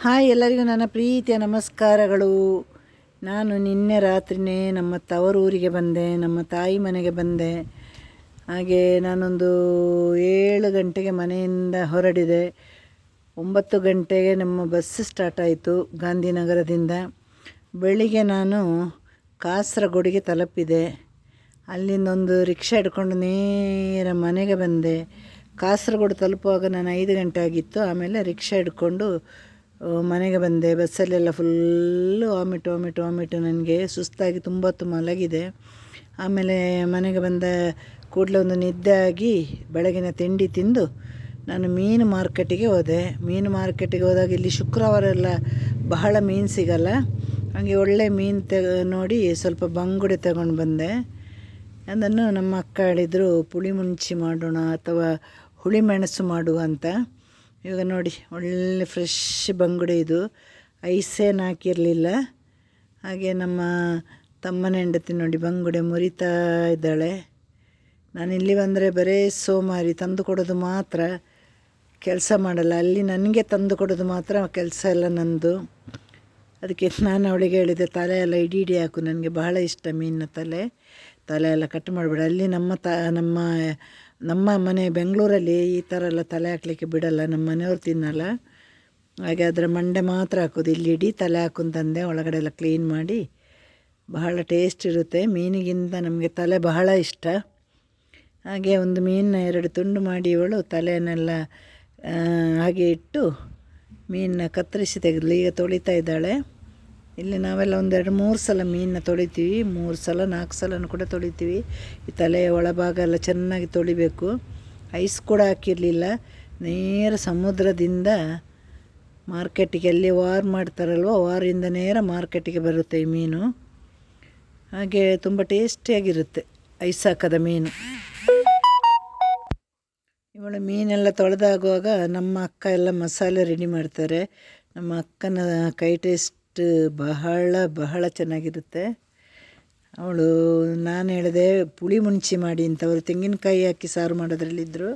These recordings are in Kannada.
ಹಾಯ್ ಎಲ್ಲರಿಗೂ ನನ್ನ ಪ್ರೀತಿಯ ನಮಸ್ಕಾರಗಳು. ನಾನು ನಿನ್ನೆ ರಾತ್ರಿನೇ ನಮ್ಮ ತವರೂರಿಗೆ ಬಂದೆ, ನಮ್ಮ ತಾಯಿ ಮನೆಗೆ ಬಂದೆ. ಹಾಗೆ ನಾನೊಂದು ಏಳು ಗಂಟೆಗೆ ಮನೆಯಿಂದ ಹೊರಡಿದೆ. ಒಂಬತ್ತು ಗಂಟೆಗೆ ನಮ್ಮ ಬಸ್ ಸ್ಟಾರ್ಟ್ ಆಯಿತು ಗಾಂಧಿನಗರದಿಂದ. ಬೆಳಿಗ್ಗೆ ನಾನು ಕಾಸರಗೋಡಿಗೆ ತಲುಪಿದೆ. ಅಲ್ಲಿಂದೊಂದು ರಿಕ್ಷಾ ಹಿಡ್ಕೊಂಡು ನೇರ ಮನೆಗೆ ಬಂದೆ. ಕಾಸರಗೋಡು ತಲುಪುವಾಗ ನಾನು ಐದು ಗಂಟೆ ಆಗಿತ್ತು. ಆಮೇಲೆ ರಿಕ್ಷಾ ಹಿಡ್ಕೊಂಡು ಮನೆಗೆ ಬಂದೆ, ಬಸ್ಸಲ್ಲೆಲ್ಲ ಫುಲ್ಲು ವಾಮಿಟ್ ವಾಮಿಟ್ ವಾಮಿಟ್ ನನಗೆ ಸುಸ್ತಾಗಿ ತುಂಬ ಮಲಗಿದೆ ಆಮೇಲೆ ಮನೆಗೆ ಬಂದ ಕೂಡಲೇ ಒಂದು ನಿದ್ದೆ ಆಗಿ ಬೆಳಗಿನ ತಿಂಡಿ ತಿಂದು ನಾನು ಮೀನು ಮಾರ್ಕೆಟಿಗೆ ಹೋದೆ. ಮೀನು ಮಾರ್ಕೆಟಿಗೆ ಹೋದಾಗ ಇಲ್ಲಿ ಶುಕ್ರವಾರ ಎಲ್ಲ ಬಹಳ ಮೀನು ಸಿಗಲ್ಲ. ಹಾಗೆ ಒಳ್ಳೆ ಮೀನು ತೆಗ ನೋಡಿ ಸ್ವಲ್ಪ ಬಂಗುಡೆ ತಗೊಂಡು ಬಂದೆ. ಅದನ್ನು ನಮ್ಮ ಅಕ್ಕ ಹೇಳಿದರು ಪುಳಿ ಮುಂಚಿ ಮಾಡೋಣ ಅಥವಾ ಹುಳಿ ಮೆಣಸು ಮಾಡುವ ಅಂತ. ಇವಾಗ ನೋಡಿ, ಒಳ್ಳೆ ಫ್ರೆಶ್ ಬಂಗುಡೆ ಇದು. ಐಸೇನು ಹಾಕಿರಲಿಲ್ಲ. ಹಾಗೆ ನಮ್ಮ ತಮ್ಮನ ಹೆಂಡತಿ ನೋಡಿ, ಬಂಗುಡೆ ಮುರಿತಾ ಇದ್ದಾಳೆ. ನಾನು ಇಲ್ಲಿ ಬಂದರೆ ಬರೇ ಸೋಮಾರಿ, ತಂದು ಕೊಡೋದು ಮಾತ್ರ ಕೆಲಸ ಮಾಡಲ್ಲ. ಅಲ್ಲಿ ನನಗೆ ತಂದು ಕೊಡೋದು ಮಾತ್ರ ಕೆಲಸ ಎಲ್ಲ ನಂದು. ಅದಕ್ಕೆ ನಾನು ಅವಳಿಗೆ ಹೇಳಿದೆ, ತಲೆ ಎಲ್ಲ ಇಡೀ ಇಡೀ ಹಾಕು. ನನಗೆ ಬಹಳ ಇಷ್ಟ ಮೀನಿನ ತಲೆ. ತಲೆ ಎಲ್ಲ ಕಟ್ ಮಾಡಿಬಿಡ. ಅಲ್ಲಿ ನಮ್ಮ ತ, ನಮ್ಮ ನಮ್ಮ ಮನೆ ಬೆಂಗಳೂರಲ್ಲಿ ಈ ಥರ ಎಲ್ಲ ತಲೆ ಹಾಕಲಿಕ್ಕೆ ಬಿಡಲ್ಲ, ನಮ್ಮ ಮನೆಯವ್ರು ತಿನ್ನಲ್ಲ. ಹಾಗೆ ಅದರ ಮಂಡೆ ಮಾತ್ರ ಹಾಕೋದು. ಇಲ್ಲಿ ಇಡೀ ತಲೆ ಹಾಕೊಂತಂದೆ ಒಳಗಡೆ ಎಲ್ಲ ಕ್ಲೀನ್ ಮಾಡಿ ಬಹಳ ಟೇಸ್ಟ್ ಇರುತ್ತೆ. ಮೀನಿಗಿಂತ ನಮಗೆ ತಲೆ ಬಹಳ ಇಷ್ಟ. ಹಾಗೆ ಒಂದು ಮೀನನ್ನ ಎರಡು ತುಂಡು ಮಾಡಿ ಇವಳು ತಲೆಯನ್ನೆಲ್ಲ ಹಾಗೆ ಇಟ್ಟು ಮೀನನ್ನ ಕತ್ತರಿಸಿ ತೆಗೆದ್ಲು. ಈಗ ತೊಳಿತಾ ಇದ್ದಾಳೆ. ಇಲ್ಲಿ ನಾವೆಲ್ಲ ಒಂದೆರಡು ಮೂರು ಸಲ ಮೀನನ್ನ ತೊಳಿತೀವಿ. ಮೂರು ಸಲ, ನಾಲ್ಕು ಸಲನೂ ಕೂಡ ತೊಳಿತೀವಿ. ಈ ತಲೆಯ ಒಳಭಾಗ ಎಲ್ಲ ಚೆನ್ನಾಗಿ ತೊಳಿಬೇಕು. ಐಸ್ ಕೂಡ ಹಾಕಿರಲಿಲ್ಲ. ನೇರ ಸಮುದ್ರದಿಂದ ಮಾರ್ಕೆಟಿಗೆ ಅಲ್ಲಿ ವಾರ್ ಮಾಡ್ತಾರಲ್ವ ವಾರಿಂದ ನೇರ ಮಾರ್ಕೆಟಿಗೆ ಬರುತ್ತೆ ಈ ಮೀನು. ಹಾಗೆ ತುಂಬ ಟೇಸ್ಟಿಯಾಗಿರುತ್ತೆ ಐಸ್ ಹಾಕದ ಮೀನು. ಇವಳು ಮೀನೆಲ್ಲ ತೊಳೆದಾಗುವಾಗ ನಮ್ಮ ಅಕ್ಕ ಎಲ್ಲ ಮಸಾಲೆ ರೆಡಿ ಮಾಡ್ತಾರೆ. ನಮ್ಮ ಅಕ್ಕನ ಕೈ ಟೇಸ್ಟ್ ಬಹಳ ಬಹಳ ಚೆನ್ನಾಗಿರುತ್ತೆ. ಅವಳು ನಾನು ಹೇಳಿದೆ ಪುಳಿ ಮುಂಚಿ ಮಾಡಿ ಅಂತ ಅವರು ತೆಂಗಿನಕಾಯಿ ಹಾಕಿ ಸಾರು ಮಾಡೋದ್ರಲ್ಲಿದ್ದರು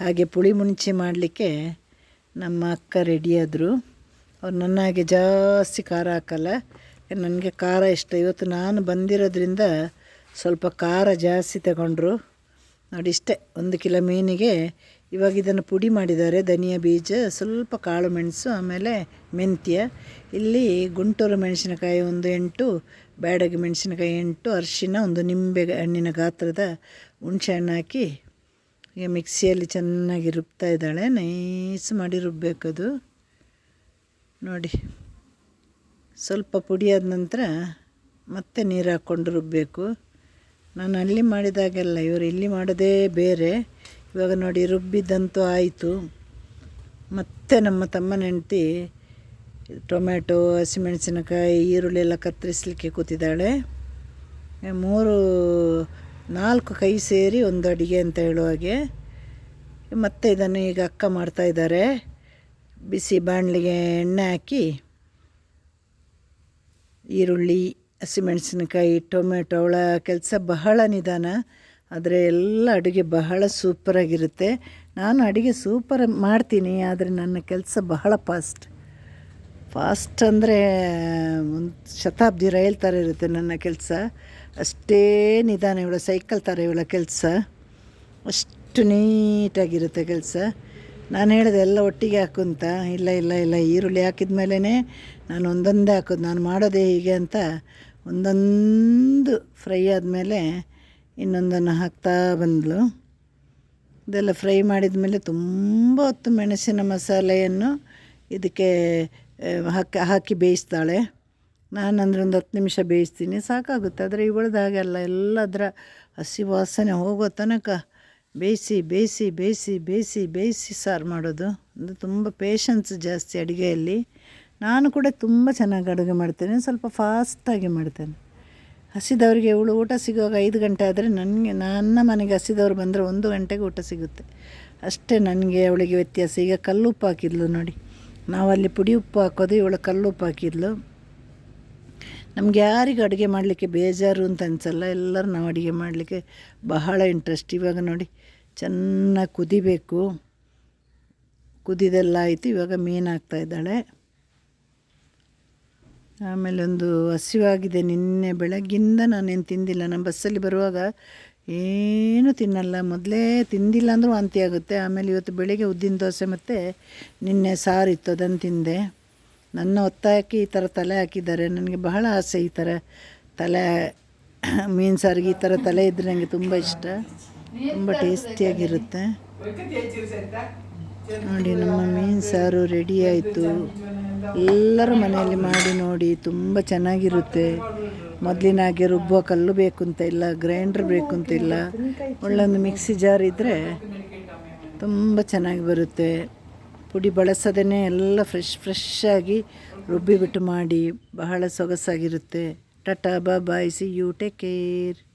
ಹಾಗೆ ಪುಳಿ ಮುಂಚಿ ಮಾಡಲಿಕ್ಕೆ ನಮ್ಮ ಅಕ್ಕ ರೆಡಿಯಾದರು ಅವ್ರು ನನ್ನ ಹಾಗೆ ಜಾಸ್ತಿ ಖಾರ ಹಾಕಲ್ಲ. ನನಗೆ ಖಾರ ಇಷ್ಟ. ಇವತ್ತು ನಾನು ಬಂದಿರೋದ್ರಿಂದ ಸ್ವಲ್ಪ ಖಾರ ಜಾಸ್ತಿ ತಗೊಂಡ್ರು. ನೋಡಿ ಇಷ್ಟೇ, ಒಂದು ಕಿಲೋ ಮೀನಿಗೆ ಇವಾಗ ಇದನ್ನು ಪುಡಿ ಮಾಡಿದ್ದಾರೆ. ಧನಿಯಾ ಬೀಜ, ಸ್ವಲ್ಪ ಕಾಳು ಮೆಣಸು, ಆಮೇಲೆ ಮೆಂತ್ಯ. ಇಲ್ಲಿ ಗುಂಟೂರು ಮೆಣಸಿನಕಾಯಿ ಒಂದು ಎಂಟು, ಬ್ಯಾಡಗಿ ಮೆಣಸಿನಕಾಯಿ ಎಂಟು, ಅರಿಶಿನ ಒಂದು ನಿಂಬೆ ಹಣ್ಣಿನ ಗಾತ್ರದ ಹುಣಸೆ ಹಣ್ಣು ಹಾಕಿ ಈಗ ಮಿಕ್ಸಿಯಲ್ಲಿ ಚೆನ್ನಾಗಿ ರುಬ್ತಾ ಇದ್ದಾಳೆ. ನೈಸ್ ಮಾಡಿ ರುಬ್ಬೇಕದು ನೋಡಿ, ಸ್ವಲ್ಪ ಪುಡಿಯಾದ ನಂತರ ಮತ್ತೆ ನೀರು ಹಾಕ್ಕೊಂಡು ರುಬ್ಬಬೇಕು ನಾನು ಅಲ್ಲಿ ಮಾಡಿದಾಗೆಲ್ಲ, ಇವರು ಇಲ್ಲಿ ಮಾಡೋದೇ ಬೇರೆ. ಇವಾಗ ನೋಡಿ ರುಬ್ಬಿದ್ದಂತೂ ಆಯಿತು. ಮತ್ತೆ ನಮ್ಮ ತಮ್ಮನ ಹೆಂಡ್ತಿ ಟೊಮ್ಯಾಟೊ, ಹಸಿಮೆಣಸಿನಕಾಯಿ, ಈರುಳ್ಳಿ ಎಲ್ಲ ಕತ್ತರಿಸಲಿಕ್ಕೆ ಕೂತಿದ್ದಾಳೆ. ಮೂರು, ನಾಲ್ಕು ಕೈ ಸೇರಿ ಒಂದು ಅಡುಗೆ ಅಂತ ಹೇಳುವಾಗೆ ಮತ್ತೆ ಇದನ್ನು ಈಗ ಅಕ್ಕ ಮಾಡ್ತಾ ಇದ್ದಾರೆ. ಬಿಸಿ ಬಾಣಲಿಗೆ ಎಣ್ಣೆ ಹಾಕಿ, ಈರುಳ್ಳಿ, ಹಸಿಮೆಣಸಿನಕಾಯಿ ಟೊಮೆಟೊ ಅವಳ ಕೆಲಸ ಬಹಳ ನಿಧಾನ. ಆದರೆ ಎಲ್ಲ ಅಡುಗೆ ಬಹಳ ಸೂಪರಾಗಿರುತ್ತೆ ನಾನು ಅಡುಗೆ ಸೂಪರ್ ಮಾಡ್ತೀನಿ, ಆದರೆ ನನ್ನ ಕೆಲಸ ಬಹಳ ಫಾಸ್ಟ್ ಫಾಸ್ಟ್ ಅಂದರೆ, ಒಂದು ಶತಾಬ್ದಿ ರೈಲ್ ಥರ ಇರುತ್ತೆ ನನ್ನ ಕೆಲಸ. ಅಷ್ಟೇ ನಿಧಾನ ಇವಳ ಸೈಕಲ್ ಥರ ಇವಳ ಕೆಲಸ. ಅಷ್ಟು ನೀಟಾಗಿರುತ್ತೆ ಕೆಲಸ. ನಾನು ಹೇಳಿದೆ ಎಲ್ಲ ಒಟ್ಟಿಗೆ ಹಾಕು ಅಂತ ಇಲ್ಲ ಇಲ್ಲ ಇಲ್ಲ, ಈರುಳ್ಳಿ ಹಾಕಿದ ಮೇಲೇ ನಾನು ಒಂದೊಂದೇ ಹಾಕೋದು. ನಾನು ಮಾಡೋದೇ ಹೀಗೆ ಅಂತ ಒಂದೊಂದು ಫ್ರೈ ಆದಮೇಲೆ ಇನ್ನೊಂದನ್ನು ಹಾಕ್ತಾ ಬಂದಳು ಇದೆಲ್ಲ ಫ್ರೈ ಮಾಡಿದ ಮೇಲೆ ತುಂಬ ಹೊತ್ತು ಮೆಣಸಿನ ಮಸಾಲೆಯನ್ನು ಇದಕ್ಕೆ ಹಾಕಿ ಹಾಕಿ ಬೇಯಿಸ್ತಾಳೆ. ನಾನಂದ್ರೆ ಒಂದು ಹತ್ತು ನಿಮಿಷ ಬೇಯಿಸ್ತೀನಿ, ಸಾಕಾಗುತ್ತೆ. ಆದರೆ ಇವಳ್ದು ಎಲ್ಲ ಎಲ್ಲದರ ಹಸಿ ವಾಸನೆ ಹೋಗೋ ತನಕ ಬೇಯಿಸಿ ಬೇಯಿಸಿ ಬೇಯಿಸಿ ಬೇಯಿಸಿ ಬೇಯಿಸಿ ಸಾರು ಮಾಡೋದು. ಅಂದರೆ ತುಂಬ ಪೇಷನ್ಸ್ ಜಾಸ್ತಿ ಅಡುಗೆಯಲ್ಲಿ. ನಾನು ಕೂಡ ತುಂಬ ಚೆನ್ನಾಗಿ ಅಡುಗೆ ಮಾಡ್ತೇನೆ, ಸ್ವಲ್ಪ ಫಾಸ್ಟಾಗಿ ಮಾಡ್ತೇನೆ. ಹಸಿದವರಿಗೆ ಇವಳು ಊಟ ಸಿಗುವಾಗ ಐದು ಗಂಟೆ ಆದರೆ ನನಗೆ, ನನ್ನ ಮನೆಗೆ ಹಸಿದವರು ಬಂದರೆ ಒಂದು ಗಂಟೆಗೆ ಊಟ ಸಿಗುತ್ತೆ. ಅಷ್ಟೇ ನನಗೆ ಅವಳಿಗೆ ವ್ಯತ್ಯಾಸ. ಈಗ ಕಲ್ಲುಪ್ಪು ಹಾಕಿದ್ಲು ನೋಡಿ. ನಾವಲ್ಲಿ ಪುಡಿ ಉಪ್ಪು ಹಾಕೋದು, ಇವಳು ಕಲ್ಲುಪ್ಪು ಹಾಕಿದ್ಲು. ನಮ್ಗೆ ಯಾರಿಗೂ ಅಡುಗೆ ಮಾಡಲಿಕ್ಕೆ ಬೇಜಾರು ಅಂತ ಅನಿಸಲ್ಲ. ಎಲ್ಲರೂ ನಾವು ಅಡುಗೆ ಮಾಡಲಿಕ್ಕೆ ಬಹಳ ಇಂಟ್ರೆಸ್ಟ್ ಇವಾಗ ನೋಡಿ, ಚೆನ್ನಾಗಿ ಕುದಿಬೇಕು. ಕುದಿದೆಲ್ಲ ಆಯಿತು, ಇವಾಗ ಮೀನು ಹಾಕ್ತಾ ಇದ್ದಾಳೆ. ಆಮೇಲೆ ಒಂದು ಹಸಿವಾಗಿದೆ ನಿನ್ನೆ ಬೆಳಗ್ಗಿಂದ ನಾನೇನು ತಿಂದಿಲ್ಲ. ನಾನು ಬಸ್ಸಲ್ಲಿ ಬರುವಾಗ ಏನು ತಿನ್ನಲ್ಲ. ಮೊದಲೇ ತಿಂದಿಲ್ಲ ಅಂದರೂ ವಾಂತಿ ಆಗುತ್ತೆ. ಆಮೇಲೆ ಇವತ್ತು ಬೆಳಿಗ್ಗೆ ಉದ್ದಿನ ದೋಸೆ ಮತ್ತು ನಿನ್ನೆ ಸಾರಿತ್ತು ಅದನ್ನು ತಿಂದೆ. ನನ್ನ ಒತ್ತಾಯಕ್ಕೆ ಈ ಥರ ತಲೆ ಹಾಕಿದ್ದಾರೆ. ನನಗೆ ಬಹಳ ಆಸೆ ಈ ಥರ ತಲೆ, ಮೀನು ಸಾರಿಗೆ ಈ ಥರ ತಲೆ ಇದ್ದರೆ ನನಗೆ ತುಂಬ ಇಷ್ಟ. ತುಂಬ ಟೇಸ್ಟಿಯಾಗಿರುತ್ತೆ. ನೋಡಿ, ನಮ್ಮ ಮೀನು ಸಾರು ರೆಡಿ ಆಯಿತು. ಎಲ್ಲರೂ ಮನೆಯಲ್ಲಿ ಮಾಡಿ ನೋಡಿ, ತುಂಬ ಚೆನ್ನಾಗಿರುತ್ತೆ. ಮೊದಲಿನ ಹಾಗೆ ರುಬ್ಬೋ ಕಲ್ಲು ಬೇಕು ಅಂತ ಇಲ್ಲ, ಗ್ರೈಂಡ್ರ್ ಬೇಕು ಅಂತ ಇಲ್ಲ. ಒಳ್ಳೊಂದು ಮಿಕ್ಸಿ ಜಾರ್ ಇದ್ದರೆ ತುಂಬ ಚೆನ್ನಾಗಿ ಬರುತ್ತೆ. ಪುಡಿ ಬಳಸದೇ ಎಲ್ಲ ಫ್ರೆಶ್ ಫ್ರೆಶ್ ಆಗಿ ರುಬ್ಬಿಬಿಟ್ಟು ಮಾಡಿ, ಬಹಳ ಸೊಗಸಾಗಿರುತ್ತೆ. Tata, bye, see you, take care.